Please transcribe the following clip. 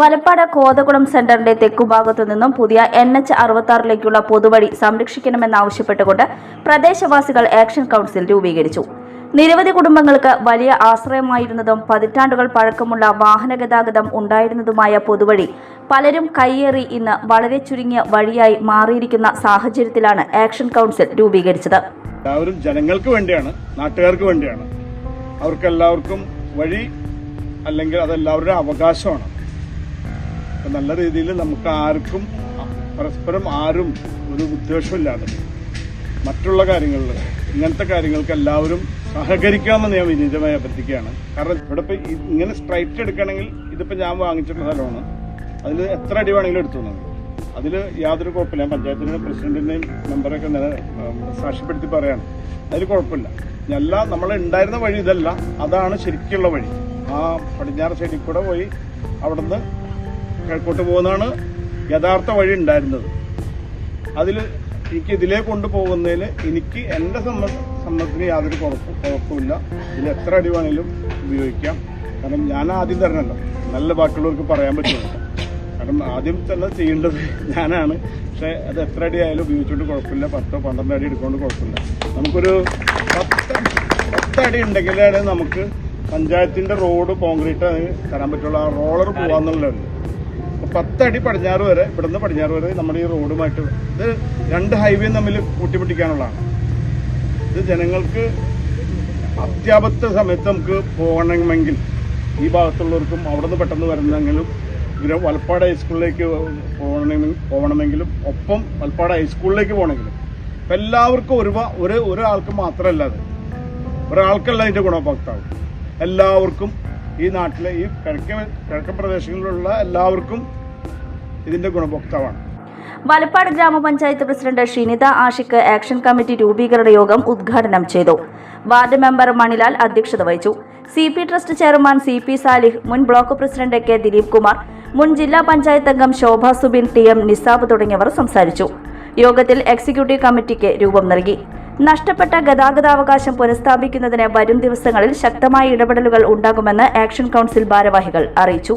വലപ്പാട് കോതകുളം സെന്ററിന്റെ തെക്കുഭാഗത്തു നിന്നും പുതിയ എൻ എച്ച് അറുപത്താറിലേക്കുള്ള പൊതുവഴി സംരക്ഷിക്കണമെന്നാവശ്യപ്പെട്ടുകൊണ്ട് പ്രദേശവാസികൾ ആക്ഷൻ കൗൺസിൽ രൂപീകരിച്ചു. നിരവധി കുടുംബങ്ങൾക്ക് വലിയ ആശ്രയമായിരുന്നതും പതിറ്റാണ്ടുകൾ പഴക്കമുള്ള വാഹന ഗതാഗതം ഉണ്ടായിരുന്നതുമായ പൊതുവഴി പലരും കയ്യേറി ഇന്ന് വളരെ ചുരുങ്ങിയ വഴിയായി മാറിയിരിക്കുന്ന സാഹചര്യത്തിലാണ് ആക്ഷൻ കൗൺസിൽ രൂപീകരിച്ചത്. എല്ലാവരും ജനങ്ങൾക്ക് വേണ്ടിയാണ് നാട്ടുകാർക്ക് വേണ്ടിയാണ്. അവർക്കെല്ലാവർക്കും വഴി അല്ലെങ്കിൽ അതെല്ലാവരുടെ അവകാശമാണ്. നല്ല രീതിയിൽ നമുക്ക് ആർക്കും പരസ്പരം ആരും ഒരു ഉദ്ദേശമില്ലാതെ മറ്റുള്ള കാര്യങ്ങളിൽ ഇങ്ങനത്തെ കാര്യങ്ങൾക്ക് എല്ലാവരും സഹകരിക്കാമെന്ന് ഞാൻ വിനീതമായി അഭ്യർത്ഥിക്കുകയാണ്. കാരണം ഇവിടെ ഇപ്പൊ ഇങ്ങനെ സ്ട്രൈറ്റ് എടുക്കണമെങ്കിൽ ഇതിപ്പോ ഞാൻ വാങ്ങിച്ചിട്ടുള്ള സ്ഥലമാണ്. അതിൽ എത്ര അടി വേണമെങ്കിലും എടുത്തു നമുക്ക് അതിൽ യാതൊരു കുഴപ്പമില്ല. പഞ്ചായത്തിന്റെ പ്രസിഡന്റിന്റെയും മെമ്പറൊക്കെ സാക്ഷ്യപ്പെടുത്തി പറയാണ്. അതിൽ കുഴപ്പമില്ല. ഞല്ല നമ്മൾ ഉണ്ടായിരുന്ന വഴി ഇതല്ല. അതാണ് ശരിക്കുള്ള വഴി. ആ പടിഞ്ഞാറ് സൈഡിൽ കൂടെ പോയി അവിടുന്ന് കിഴക്കോട്ട് പോകുന്നതാണ് യഥാർത്ഥ വഴി ഉണ്ടായിരുന്നത്. അതിൽ എനിക്ക് ഇതിലേ കൊണ്ടുപോകുന്നതിൽ എനിക്ക് എന്റെ സമ്മ സമ്മതത്തിന് യാതൊരു കുഴപ്പം കുഴപ്പമില്ല. ഇതിൽ എത്ര അടി വേണമെങ്കിലും ഉപയോഗിക്കാം. കാരണം ഞാൻ ആദ്യം തരണല്ലോ. നല്ല ബാക്കിയുള്ളവർക്ക് പറയാൻ പറ്റുള്ളൂ. കാരണം ആദ്യം തന്നെ ചെയ്യേണ്ടത് ഞാനാണ്. പക്ഷെ അത് എത്ര അടി ആയാലും ഉപയോഗിച്ചുകൊണ്ട് കുഴപ്പമില്ല. പത്തോ പന്ത്രണ്ട് അടി എടുക്കൊണ്ട് കുഴപ്പമില്ല. നമുക്കൊരു പത്ത് പത്ത് അടി ഉണ്ടെങ്കിലാണ് നമുക്ക് പഞ്ചായത്തിന്റെ റോഡ് കോൺക്രീറ്റ് തരാൻ പറ്റുള്ളൂ. ആ റോളർ പോകാന്നുള്ളതാണ് പത്തടി പടിഞ്ഞാറ് വരെ ഇവിടുന്ന് പടിഞ്ഞാറ് വരെ നമ്മുടെ ഈ റോഡുമായിട്ട് ഇത് രണ്ട് ഹൈവേ തമ്മിൽ കൂട്ടിമുട്ടിക്കാനുള്ളതാണ്. ഇത് ജനങ്ങൾക്ക് അത്യാപത്ത സമയത്ത് നമുക്ക് പോകണമെങ്കിൽ ഈ ഭാഗത്തുള്ളവർക്കും അവിടെ നിന്ന് പെട്ടെന്ന് വരുന്നെങ്കിലും ഇവരെ വലപ്പാട് ഹൈസ്കൂളിലേക്ക് പോകണമെങ്കിൽ പോകണമെങ്കിലും ഒപ്പം വലപ്പാട് ഹൈസ്കൂളിലേക്ക് പോകണമെങ്കിലും. ഇപ്പം എല്ലാവർക്കും ഒരു ഒരു ഒരാൾക്ക് മാത്രമല്ല അത്. ഒരാൾക്കല്ല അതിന്റെ ഗുണഭോക്താവ്. എല്ലാവർക്കും ഈ നാട്ടിലെ ഈ കിഴക്കൻ കിഴക്കൻ പ്രദേശങ്ങളിലുള്ള എല്ലാവർക്കും ഇതിന്റെ ഗുണഭോക്താവാണ്. വലപ്പാട് ഗ്രാമപഞ്ചായത്ത് president Shinitha Ashiq action committee രൂപീകരണ യോഗം ഉദ്ഘാടനം ചെയ്തു. വാർഡ് മെമ്പർ മണിലാൽ അധ്യക്ഷത വഹിച്ചു. C P trust chairman C P Salih മുൻ block president K Dileep Kumar മുൻ ജില്ലാ പഞ്ചായത്ത് അംഗം ശോഭ സുബിൻ ടി എം നിസാബ് തുടങ്ങിയവർ സംസാരിച്ചു. യോഗത്തിൽ എക്സിക്യൂട്ടീവ് കമ്മിറ്റിക്ക് രൂപം നൽകി. നഷ്ടപ്പെട്ട ഗതാഗതാവകാശം പുനഃസ്ഥാപിക്കുന്നതിന് വരും ദിവസങ്ങളിൽ ശക്തമായ ഇടപെടലുകൾ ഉണ്ടാകുമെന്ന് ആക്ഷൻ കൗൺസിൽ ഭാരവാഹികൾ അറിയിച്ചു.